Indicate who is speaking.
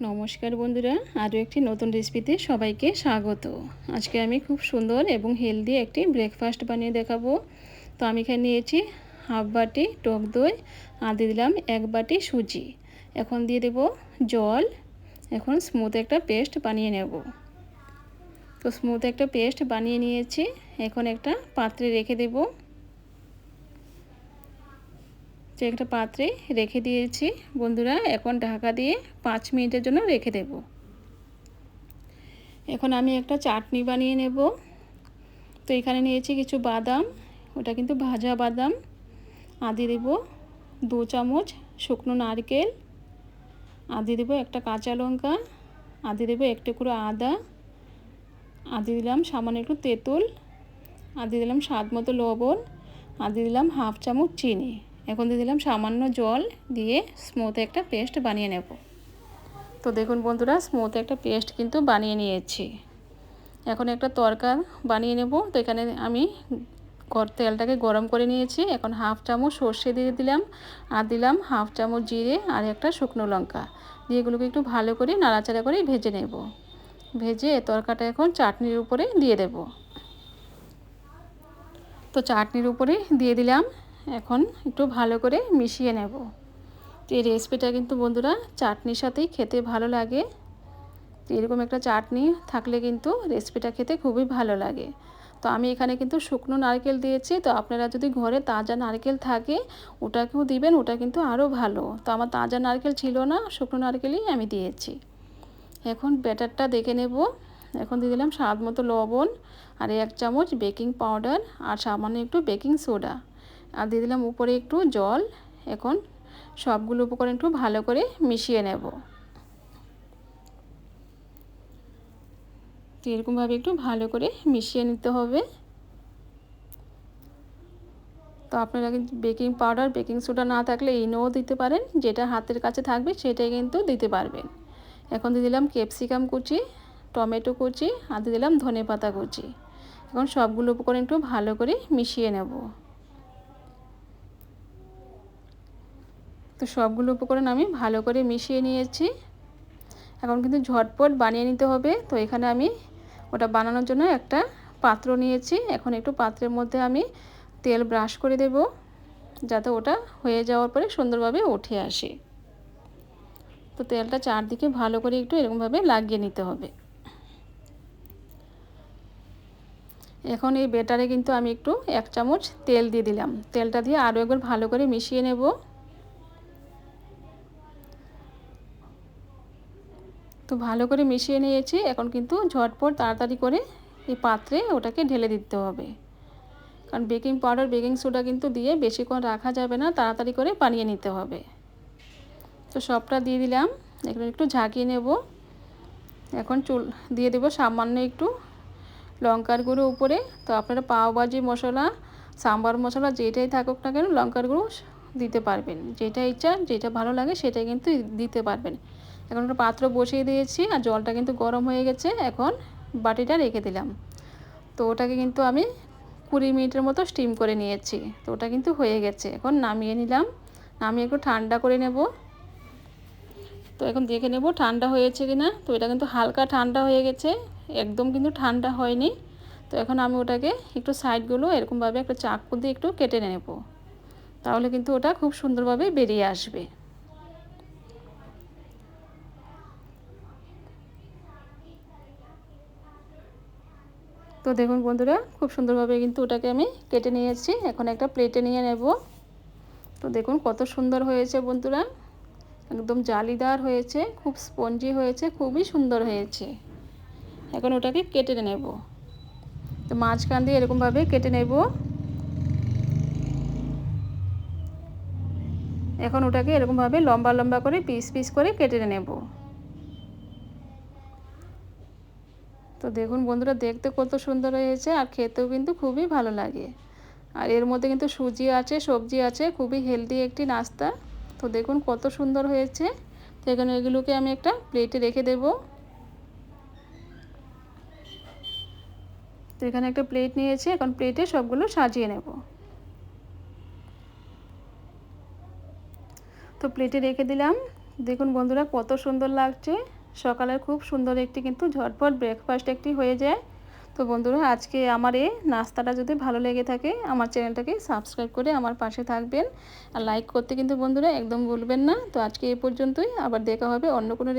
Speaker 1: নমস্কার বন্ধুরা, আরও একটি নতুন রেসিপিতে সবাইকে স্বাগত। আজকে আমি খুব সুন্দর এবং হেলদি একটি ব্রেকফাস্ট বানিয়ে দেখাবো। তো আমি এখানে নিয়েছি হাফ বাটি টক দই, আর দিয়ে দিলাম এক বাটি সুজি। এখন দিয়ে দেব জল। এখন স্মুথ একটা পেস্ট বানিয়ে নেব। তো স্মুথ একটা পেস্ট বানিয়ে নিয়েছি। এখন একটা পাত্রে রেখে দেবো। তো একটা পাত্রে রেখে দিয়েছি। বন্ধুরা, এখন ঢাকা দিয়ে পাঁচ মিনিটের জন্য রেখে দেব। এখন আমি একটা চাটনি বানিয়ে নেব। তো এখানে নিয়েছি কিছু বাদাম, ওটা কিন্তু ভাজা বাদাম। আদি দেব দু চামচ শুকনো নারকেল। আদি দেব একটা কাঁচা লঙ্কা। আদি দেব এক টুকরো আদা। আদি দিলাম সামান্য একটু তেঁতুল। আদি দিলাম স্বাদ মতো লবণ। আদি দিলাম হাফ চামচ চিনি। এখন দিয়ে দিলাম সামান্য জল দিয়ে স্মুথ একটা পেস্ট বানিয়ে নেব। তো দেখুন বন্ধুরা স্মুথ একটা পেস্ট কিন্তু বানিয়ে নিয়েছি। এখন একটা তরকা বানিয়ে নেব। তো এখানে আমি তেলটাকে গরম করে নিয়েছি। এখন হাফ চামচ সর্ষে দিয়ে দিলাম আর দিলাম হাফ চামচ জিরে আর একটা শুকনো লঙ্কা। দিয়ে এগুলোকে একটু ভালো করে নাড়াচাড়া করে ভেজে নেব। ভেজে তরকাটা এখন চাটনির উপরে দিয়ে দেব। তো চাটনির উপরে দিয়ে দিলাম এখন একটু ভালো করে মিশিয়ে নেব। তো এই রেসিপিটা কিন্তু বন্ধুরা চাটনির সাথেই খেতে ভালো লাগে। তো এরকম একটা চাটনি থাকলে কিন্তু রেসিপিটা খেতে খুবই ভালো লাগে। তো আমি এখানে কিন্তু শুকনো নারকেল দিয়েছি। তো আপনারা যদি ঘরে তাজা নারকেল থাকে, ওটাকেও দিবেন, ওটা কিন্তু আরও ভালো। তো আমার তাজা নারকেল ছিল না, শুকনো নারকেলই আমি দিয়েছি। এখন ব্যাটারটা দেখে নেব। এখন দিয়ে দিলাম স্বাদ মতো লবণ আর এক চামচ বেকিং পাউডার আর সামান্য একটু বেকিং সোডা আর দিয়ে দিলাম উপরে একটু জল। এখন সবগুলো উপকরণ একটু ভালো করে মিশিয়ে নেব। তো এরকমভাবে একটু ভালো করে মিশিয়ে নিতে হবে। তো আপনারা বেকিং পাউডার, বেকিং সোডা না থাকলে ইনোও দিতে পারেন। যেটা হাতের কাছে থাকবে সেটাই কিন্তু দিতে পারবেন। এখন দিয়ে দিলাম ক্যাপসিকাম কুচি, টমেটো কুচি আর দিয়ে দিলাম ধনে পাতা কুচি। এখন সবগুলো উপকরণ একটু ভালো করে মিশিয়ে নেব। তো সবগুলো উপকরণ আমি ভালো করে মিশিয়ে নিয়েছি। এখন কিন্তু ঝটপট বানিয়ে নিতে হবে। তো এখানে আমি ওটা বানানোর জন্য একটা পাত্র নিয়েছি। এখন একটু পাত্রের মধ্যে আমি তেল ব্রাশ করে দেব, যাতে ওটা হয়ে যাওয়ার পরে সুন্দরভাবে উঠে আসে। তো তেলটা চারদিকে ভালো করে একটু এরকমভাবে লাগিয়ে নিতে হবে। এখন এই বেটারে কিন্তু আমি একটু এক চামচ তেল দিয়ে দিলাম। তেলটা দিয়ে আরও একবার ভালো করে মিশিয়ে নেব। তো ভালো করে মিশিয়ে নিয়েছি। এখন কিন্তু ঝটপট তাড়াতাড়ি করে এই পাত্রে ওটাকে ঢেলে দিতে হবে। কারণ বেকিং পাউডার, বেকিং সোডা কিন্তু দিয়ে বেশিক্ষণ রাখা যাবে না, তাড়াতাড়ি করে বানিয়ে নিতে হবে। তো সবটা দিয়ে দিলাম। এখন একটু ঝাঁকিয়ে নেব। এখন চুল, দিয়ে দেব সামান্য একটু লঙ্কার গুঁড়ো উপরে। তো আপনারা পাওভাজি মশলা, সাম্বার মশলা যেটাই থাকুক না কেন লঙ্কার গুঁড়ো দিতে পারবেন। যেটা ইচ্ছা, যেটা ভালো লাগে সেটাই কিন্তু দিতে পারবেন। এখন একটা পাত্র বসিয়ে দিয়েছি আর জলটা কিন্তু গরম হয়ে গেছে। এখন বাটিটা রেখে দিলাম। তো ওটাকে কিন্তু আমি কুড়ি মিনিটের মতো স্টিম করে নিয়েছি। তো ওটা কিন্তু হয়ে গেছে। এখন নামিয়ে নিলাম। নামিয়ে একটু ঠান্ডা করে নেব। তো এখন দেখে নেব ঠান্ডা হয়েছে কি না তো এটা কিন্তু হালকা ঠান্ডা হয়ে গেছে। একদম কিন্তু ঠান্ডা হয়নি। তো এখন আমি ওটাকে একটু সাইডগুলো এরকমভাবে একটা চাকু দিয়ে একটু কেটে নেব। তাহলে কিন্তু ওটা খুব সুন্দরভাবে বেরিয়ে আসবে। তো দেখুন বন্ধুরা, খুব সুন্দরভাবে কিন্তু ওটাকে আমি কেটে নিয়েছি। এখন একটা প্লেটে নিয়ে নেব। তো দেখুন কত সুন্দর হয়েছে বন্ধুরা। একদম জালিদার হয়েছে, খুব স্পঞ্জি হয়েছে, খুবই সুন্দর হয়েছে। এখন ওটাকে কেটে নেব। তো মাঝখান দিয়ে এরকমভাবে কেটে নেব। এখন ওটাকে এরকমভাবে লম্বা লম্বা করে পিস পিস করে কেটে নেব। তো দেখুন বন্ধুরা, দেখতে কত সুন্দর হয়েছে আর খেতেও কিন্তু খুবই ভালো লাগে। আর এর মধ্যে কিন্তু সুজি আছে, সবজি আছে, খুবই হেলদি একটি নাস্তা। তো দেখুন কত সুন্দর হয়েছে। তো এখানে এগুলোকে আমি একটা প্লেটে রেখে দেব। তো এখানে একটা প্লেট নিয়েছি, এখন প্লেটে সবগুলো সাজিয়ে নেব। তো প্লেটে রেখে দিলাম। দেখুন বন্ধুরা কত সুন্দর লাগছে। সকালের খুব সুন্দর একটি কিন্তু ঝটপট ব্রেকফাস্ট একটি হয়ে যায়। তো বন্ধুরা, আজকে আমার এই নাস্তাটা যদি ভালো লেগে থাকে, আমার চ্যানেলটাকে সাবস্ক্রাইব করে আমার পাশে থাকবেন। আর লাইক করতে কিন্তু বন্ধুরা একদম ভুলবেন না। তো আজকে এ পর্যন্তই। আবার দেখা হবে অন্য কোনো